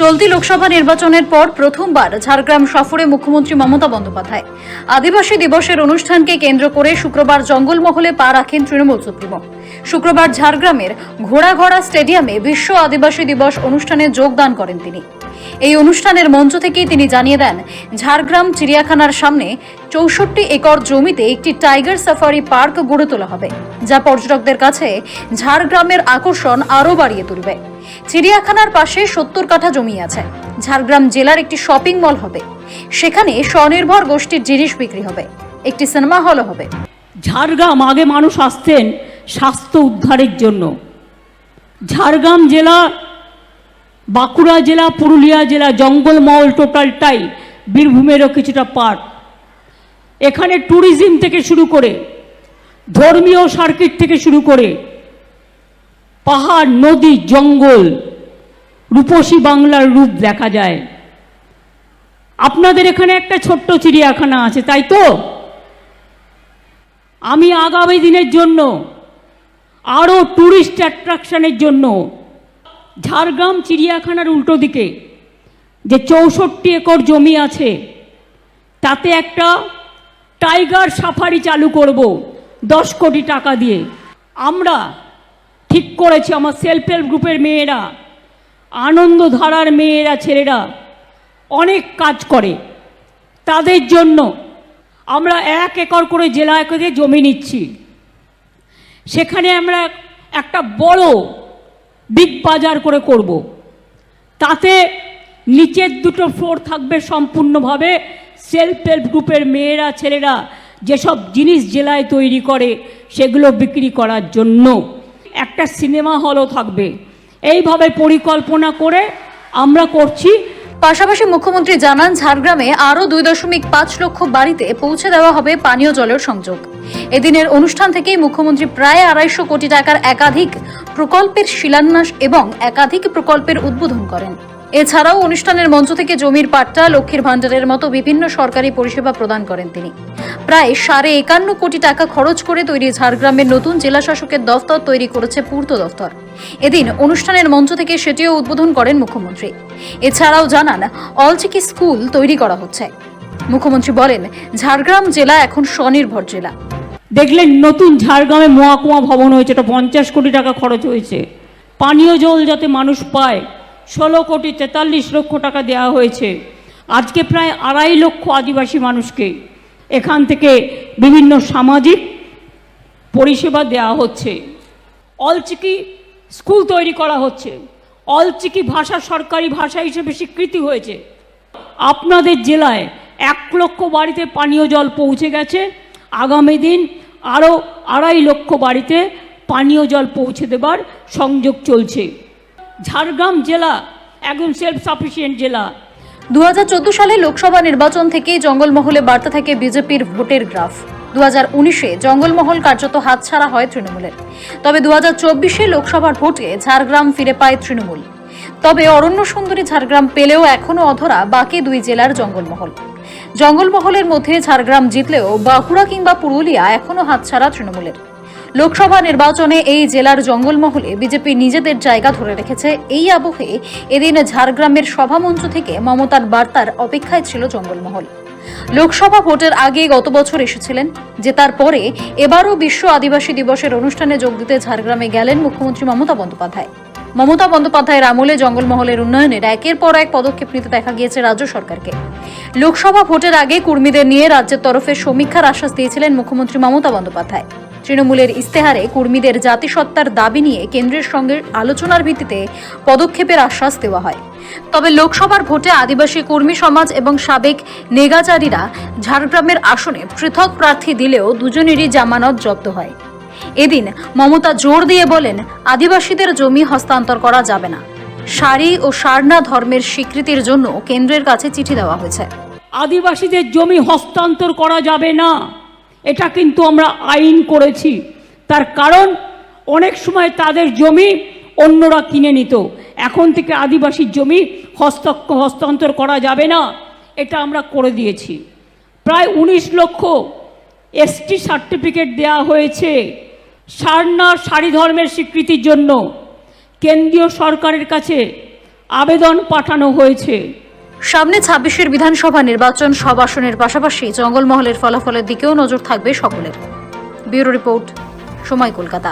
চলতি লোকসভা নির্বাচনের পর প্রথমবার ঝাড়গ্রাম সফরে মুখ্যমন্ত্রী মমতা বন্দ্যোপাধ্যায়। আদিবাসী দিবসের অনুষ্ঠানকে কেন্দ্র করে শুক্রবার জঙ্গলমহলে পা রাখেন তৃণমূল সুপ্রিমো। শুক্রবার ঝাড়গ্রামের ঘোড়াঘড়া স্টেডিয়ামে বিশ্ব আদিবাসী দিবস অনুষ্ঠানে যোগদান করেন তিনি। এই অনুষ্ঠানের মঞ্চ থেকেই তিনি জানিয়ে দেন, ঝাড়গ্রাম চিড়িয়াখানার সামনে চৌষট্টি একর জমিতে একটি টাইগার সাফারি পার্ক গড়ে তোলা হবে, যা পর্যটকদের কাছে ঝাড়গ্রামের আকর্ষণ আরও বাড়িয়ে তুলবে। চিড়িয়াখানার পাশে সত্তর কাঠা জমি আছে, ঝাড়গ্রাম জেলার একটি শপিং মল হবে, সেখানে স্বনির্ভর গোষ্ঠীর জিনিস বিক্রি হবে, একটি সিনেমা হলও হবে। ঝাড়গ্রাম আগে মানুষ আসতেন স্বাস্থ্য উদ্ধারের জন্য। ঝাড়গ্রাম জেলা বাঁকুড়া জেলা, পুরুলিয়া জেলা, জঙ্গলমহল টোটালটাই বীরভূমেরও কিছুটা পার্ট এখানে ট্যুরিজম থেকে শুরু করে, ধর্মীয় সার্কিট থেকে শুরু করে, পাহাড়, নদী, জঙ্গল, রূপসী বাংলার রূপ দেখা যায়। আপনাদের এখানে একটা ছোট্ট চিড়িয়াখানা আছে, তাই তো? আমি আগামী দিনের জন্য আরও ট্যুরিস্ট অ্যাট্রাকশানের জন্য ঝাড়গ্রাম চিড়িয়াখানার উল্টো দিকে যে চৌষট্টি একর জমি আছে, তাতে একটা টাইগার সাফারি চালু করব দশ কোটি টাকা দিয়ে। আমরা ঠিক করেছি, আমার সেলফ হেল্প গ্রুপের মেয়েরা, আনন্দধারার মেয়েরা, ছেলেরা অনেক কাজ করে। তাদের জন্য আমরা এক একর করে জেলা একরে জমি নিচ্ছি। সেখানে আমরা একটা বড় বিগ বাজার করে করব। তাতে নিচের দুটো ফ্লোর থাকবে সম্পূর্ণভাবে সেলফ হেল্প গ্রুপের মেয়েরা, ছেলেরা, যেসব জিনিস জেলায় তৈরি করে, সেগুলো বিক্রি করার জন্য। একটা সিনেমা হলও থাকবে। এইভাবে পরিকল্পনা করে আমরা করছি পাশাপাশি মুখ্যমন্ত্রী জানান, ঝাড়গ্রামে আরও দুই দশমিক পাঁচ লক্ষ বাড়িতে পৌঁছে দেওয়া হবে পানীয় জলের সংযোগ। এদিনের অনুষ্ঠান থেকেই মুখ্যমন্ত্রী প্রায় আড়াইশো কোটি টাকার একাধিক প্রকল্পের শিলান্যাস এবং একাধিক প্রকল্পের উদ্বোধন করেন। এছাড়াও অনুষ্ঠানের মঞ্চ থেকে জমির পাট্টা লক্ষ্মীর ভাণ্ডারের মতো বিভিন্ন সরকারি পরিষেবা প্রদান করেন তিনি। প্রায় সাড়ে একান্ন কোটি টাকা খরচ করে তৈরি ঝাড়গ্রামের নতুন জেলা শাসকের দফতর তৈরি করেছে পূর্ত দফতর। এদিন অনুষ্ঠানের মঞ্চ থেকে সেটিও উদ্বোধন করেন মুখ্যমন্ত্রী। এছাড়াও জানান, অলচিকি স্কুল তৈরি করা হচ্ছে। মুখ্যমন্ত্রী বলেন, ঝাড়গ্রাম জেলা এখন স্বনির্ভর জেলা। দেখলেন নতুন ঝাড়গ্রামে মহাকুমা ভবন হয়েছে, এটা পঞ্চাশ কোটি টাকা খরচ হয়েছে। পানীয় জল যাতে মানুষ পায় ষোলো কোটি তেতাল্লিশ লক্ষ টাকা দেওয়া হয়েছে। আজকে প্রায় আড়াই লক্ষ আদিবাসী মানুষকে এখান থেকে বিভিন্ন সামাজিক পরিষেবা দেওয়া হচ্ছে। অলচিকি স্কুল তৈরি করা হচ্ছে। অলচিকি ভাষা সরকারি ভাষা হিসেবে স্বীকৃতি হয়েছে। আপনাদের জেলায় এক লক্ষ বাড়িতে পানীয় জল পৌঁছে গেছে। আগামী দিন আরও আড়াই লক্ষ বাড়িতে পানীয় জল পৌঁছে দেবার সংযোগ চলছে। ঝাড়গ্রাম জেলা একদম সেলফ সাফিসিয়েন্ট জেলা দুহাজার চোদ্দ সালে লোকসভা নির্বাচন থেকেই জঙ্গলমহলে বাড়তে থাকে বিজেপির ভোটের গ্রাফ। দু হাজার উনিশে জঙ্গলমহল কার্যত হাতছাড়া হয় তৃণমূলের। তবে দু হাজার চব্বিশে লোকসভার ভোটে ঝাড়গ্রাম ফিরে পায় তৃণমূল। তবে অরণ্য সুন্দরী ঝাড়গ্রাম পেলেও এখনও অধরা বাকি দুই জেলার জঙ্গলমহল। জঙ্গলমহলের মধ্যে ঝাড়গ্রাম জিতলেও বাঁকুড়া কিংবা পুরুলিয়া এখনও হাতছাড়া তৃণমূলের। লোকসভা নির্বাচনে এই জেলার জঙ্গলমহলে বিজেপি নিজেদের জায়গা ধরে রেখেছে। এই আবহে এদিন ঝাড়গ্রামের সভামঞ্চ থেকে মমতার বার্তার অপেক্ষায় ছিল জঙ্গলমহল। লোকসভা ভোটের আগে গত বছর এসেছিলেন জেতার পরে এবারও বিশ্ব আদিবাসী দিবসের অনুষ্ঠানে যোগ দিতে ঝাড়গ্রামে গেলেন মুখ্যমন্ত্রী মমতা বন্দ্যোপাধ্যায়। মমতা বন্দ্যোপাধ্যায়ের আমলে জঙ্গলমহলের উন্নয়নের একের পর এক পদক্ষেপ নিতে দেখা গিয়েছে রাজ্য সরকারকে। লোকসভা ভোটের আগে কর্মীদের নিয়ে রাজ্যের তরফে সমীক্ষার আশ্বাস দিয়েছিলেন মুখ্যমন্ত্রী মমতা বন্দ্যোপাধ্যায়। তৃণমূলের ইস্তেহারে কর্মীদের জাতিসত্তার দাবি নিয়ে কেন্দ্রের সঙ্গে আলোচনার ভিত্তিতে পদক্ষেপের আশ্বাস দেওয়া হয়। তবে লোকসভার ভোটে আদিবাসী কর্মী সমাজ এবং সাবেক নেগাচারীরা ঝাড়গ্রামের আসনে পৃথক প্রার্থী দিলেও দুজনেরই জামানত জব্দ হয়। এদিন মমতা জোর দিয়ে বলেন, আদিবাসীদের জমি হস্তান্তর করা যাবে না। সারি ও সারনা ধর্মের স্বীকৃতির জন্য কেন্দ্রের কাছে চিঠি দেওয়া হয়েছে। আদিবাসীদের জমি হস্তান্তর করা যাবে না। এটা কিন্তু আমরা আইন করেছি। তার কারণ, অনেক সময় তাদের জমি অন্যরা কিনে নিত। এখন থেকে আদিবাসীর জমি হস্ত, হস্তান্তর করা যাবে না। এটা আমরা করে দিয়েছি। প্রায় উনিশ লক্ষ এসটি সার্টিফিকেট দেওয়া হয়েছে সারনা সারি ধর্মের স্বীকৃতির জন্য। কেন্দ্রীয় সরকারের কাছে আবেদন পাঠানো হয়েছে। সামনে ছাব্বিশের বিধানসভা নির্বাচন সব আসনের পাশাপাশি জঙ্গলমহলের ফলাফলের দিকেও নজর থাকবে সকলের। ব্যুরো রিপোর্ট, সময় কলকাতা।